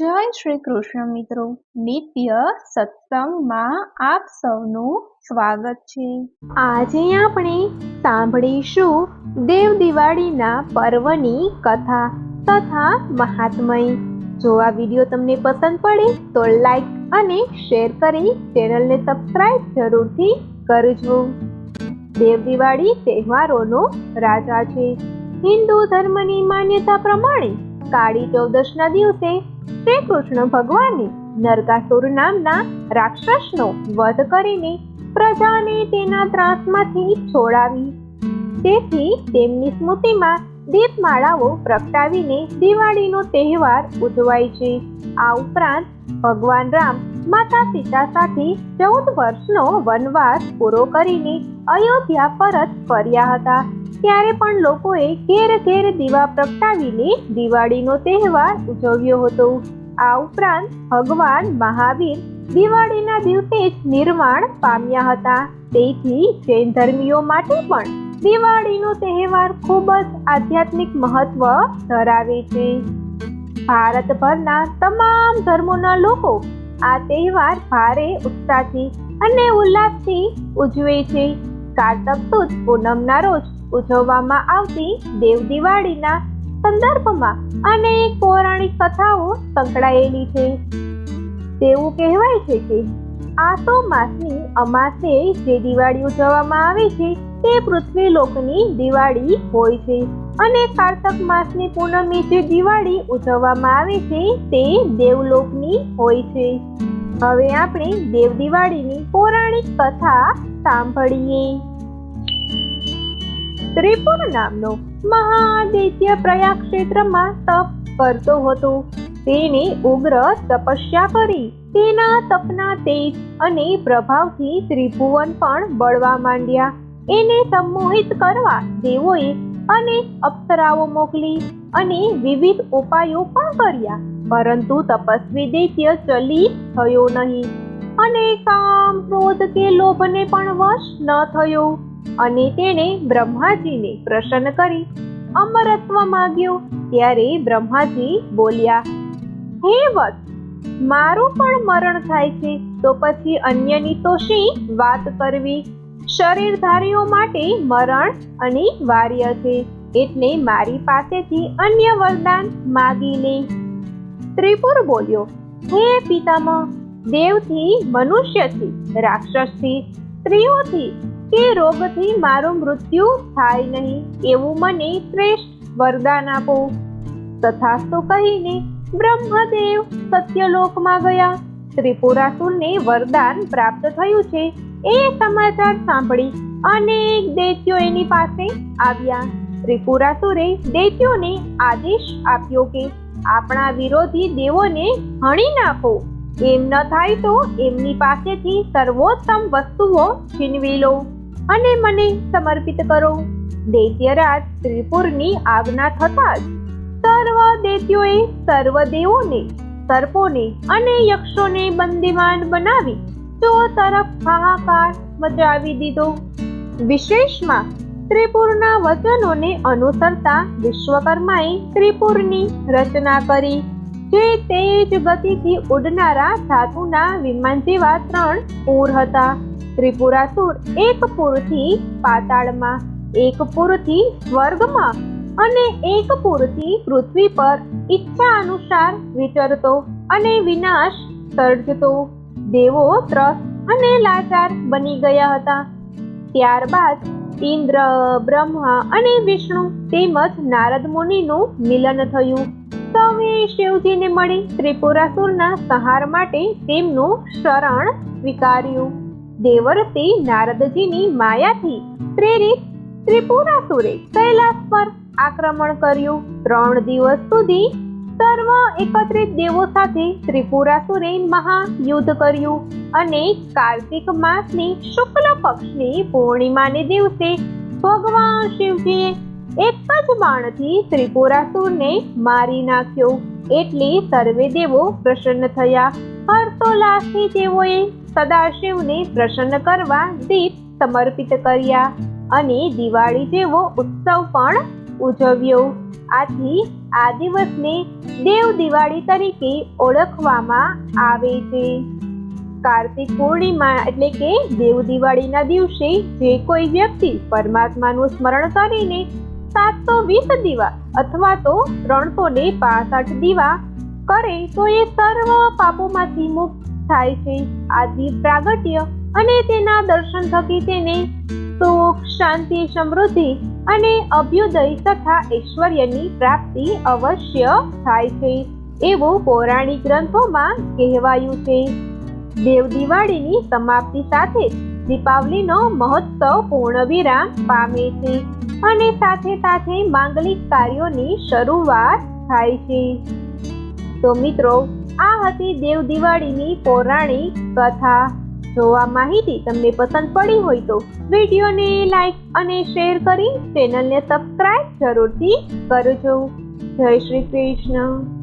જય શ્રી કૃષ્ણ મિત્રો. નિત્ય સત્સંગમાં આપ સૌનું સ્વાગત છે. આજે આપણે સાંભળીશું દેવ દિવાળીના પર્વની કથા તથા મહાત્મય. જો આ વીડિયો તમને પસંદ પડે તો લાઈક અને શેર કરી ચેનલને સબસ્ક્રાઇબ જરૂરથી કરજો. દેવ દિવાળી તહેવારોનો રાજા છે. હિન્દુ ધર્મની માન્યતા પ્રમાણે કાળી ચૌદશના દિવસે શ્રી કૃષ્ણ ભગવાને નરકાસુર નામના રાક્ષસનો વધ કરીને પ્રજાને તેના ત્રાસમાંથી છોડાવી. તેથી તેમની સ્મૃતિમાં દીપમાળાઓ પ્રગટાવીને દિવાળીનો તહેવાર ઉજવાય છે. આ ઉપરાંત ભગવાન રામ માતા સીતા સાથે ચૌદ વર્ષનો વનવાસ પૂરો કરીને અયોધ્યા પરત ફર્યા હતા. ત્યારે પણ લોકોએ ઘેર ઘેર દીવા પ્રગટાવીને દિવાળીનો તહેવાર ઉજવ્યો હતો. આ ઉપરાંત ભગવાન મહાવીર દિવાળીના દિવસે જ નિર્માણ પામ્યા હતા. તેથી જૈન ધર્મીઓ માટે પણ દિવાળીનો તહેવાર ખૂબ જ આધ્યાત્મિક મહત્વ ધરાવે છે. ભારતભરના તમામ ધર્મોના લોકો આ તહેવાર ભારે ઉત્સાહથી અને ઉલ્લાસથી ઉજવે છે. કારતક પૂનમના રોજ ઉજવવામાં આવતી દેવ દિવાળીના સંદર્ભમાં અનેક પૌરાણિક કથાઓ સંકળાયેલી છે. તેવું કહેવાય છે કે આસો માસની અમાસે જે દિવાળી ઉજવવામાં આવે છે, તે પૃથ્વી લોકની દિવાળી હોય છે અને કારતક માસની પૂનમી જે દિવાળી ઉજવવામાં આવે છે, તે દેવલોકની હોય છે. હવે આપણે દેવ દિવાળીની પૌરાણિક કથા સાંભળીએ. ત્રિપુર નામનો મહાદૈત્ય પ્રયાગ ક્ષેત્રમાં તપ કરતો હતો. તેણે ઉગ્ર તપસ્યા કરી, તેના તપના તેજ અને પ્રભાવથી ત્રિભુવન પણ બળવા માંડ્યા. એને સંમોહિત કરવા દેવોએ અનેક અપ્સરાઓ મોકલી અને વિવિધ ઉપાયો પણ કર્યા, પરંતુ તપસ્વી દૈત્ય ચલી થયો નહીં. અને કામ ક્રોધ કે લોભને પણ વશ ન થયો. અને તેણે બ્રહ્માજીને પ્રસન્ન કરી. અમરત્વ માંગ્યો, ત્યારે બ્રહ્માજી બોલ્યા, હે વત્સ, મારું પણ મરણ થાય છે, તો પછી અન્યની તો શી વાત કરવી? શરીરધારીઓ માટે મરણ અનિવાર્ય છે, એટલે મારી પાસેથી અન્ય વરદાન માગી લે. ત્રિપુર બોલ્યો, હે પિતામહ, દેવથી મનુષ્યથી રાક્ષસથી, સ્ત્રીઓથી કે રોગથી મારું મૃત્યુ થાય નહીં એવું મને શ્રેષ્ઠ વરદાન આપો. તથાસ્તુ કહીને બ્રહ્મદેવ સત્યલોકમાં ગયા. ત્રિપુરાસુરને વરદાન પ્રાપ્ત થયું છે એ સમાચાર સાંભળી અનેક દૈત્યો એની પાસે આવ્યા. ત્રિપુરાસુરે દૈત્યોને આદેશ આપ્યો કે આપણા વિરોધી દેવોને હણી નાખો. એમ ન થાય તો એમની પાસેથી સર્વોત્તમ વસ્તુઓ છીનવી લો. અને મને સમર્પિત કરો. દૈત્યરાજ ત્રિપુરની આજ્ઞા થતા જ સર્વ દૈત્યોએ સર્વ દેવોને, સર્પોને અને યક્ષોને બંદીમાન બનાવી ચો તરફ હાહાકાર મચાવી દીધો. વિશેષમાં ત્રિપુરના વચનોને અનુસરતા વિશ્વકર્માએ ત્રિપુરની રચના કરી, જે તેજ ગતિથી ઉડનારા ધાતુના વિમાન જેવા ત્રણ પૂર હતા. ત્રિપુરાસુર એક પુરથી પાતાળમાં, એક પુરથી સ્વર્ગમાં અને એક પુરથી પૃથ્વી પર ઈચ્છા અનુસાર વિચરતો અને વિનાશ સર્જતો. દેવો ત્રસ્ત અને લાચાર બની ગયા હતા. ત્યારબાદ ઇન્દ્ર, બ્રહ્મા અને વિષ્ણુ તેમજ નારદ મુનિનું મિલન થયું. સૌએ શિવજીને મળી ત્રિપુરાસુરના સંહાર માટે તેમનું શરણ સ્વીકાર્યું. દેવરતી નારદજીની માયાથી પ્રેરિત ત્રિપુરાસુરે કૈલાસ પર આક્રમણ કર્યું. ત્રણ દિવસ સુધી સર્વ એકત્રિત દેવો સાથે ત્રિપુરાસુરે મહાયુદ્ધ કર્યું અને કાર્તિક માસની શુક્લ પક્ષની પૂર્ણિમાને દિવસે ભગવાન શિવજીએ એક જ બાણથી ત્રિપુરાસુરને મારી નાખ્યો. એટલે સર્વે દેવો પ્રસન્ન થયા. હર્ષોલ્લાસથી તેઓએ સદાશિવને પ્રસન્ન કરવા દીપ સમર્પિત કર્યા અને દિવાળી જેવો ઉત્સવ પણ ઉજવ્યો. આથી આ દિવસને દેવ દિવાળી તરીકે ઓળખવામાં આવે છે. કાર્તિક પૂર્ણિમા એટલે કે દેવ દિવાળીના દિવસે જે કોઈ વ્યક્તિ પરમાત્માનું સ્મરણ કરીને સાતસો વીસ દીવા અથવા તો ત્રણસો ને પાસઠ દીવા કરે તો એ સર્વ પાપોમાંથી મુક્ત થાય છે. આ પ્રાગટ્ય અને તેના દર્શન થકી તેને સુખ, શાંતિ, સમૃદ્ધિ અને અભ્યુદય તથા ઐશ્વર્યની પ્રાપ્તિ અવશ્ય થાય છે. એવું પૌરાણિક ગ્રંથોમાં કહેવાયું છે. દેવ દિવાળીની સમાપ્તિ સાથે દીપાવલીનો મહોત્સવ પૂર્ણ વિરામ પામે છે અને સાથે સાથે માંગલિક કાર્યોની શરૂઆત થાય છે. તો મિત્રો આ હતી દેવ દિવાળીની પૌરાણિક કથા. જો આ માહિતી તમને પસંદ પડી હોય તો વિડીયોને લાઈક અને શેર કરી ચેનલને સબસ્ક્રાઇબ જરૂરથી કરજો. જય શ્રી કૃષ્ણ.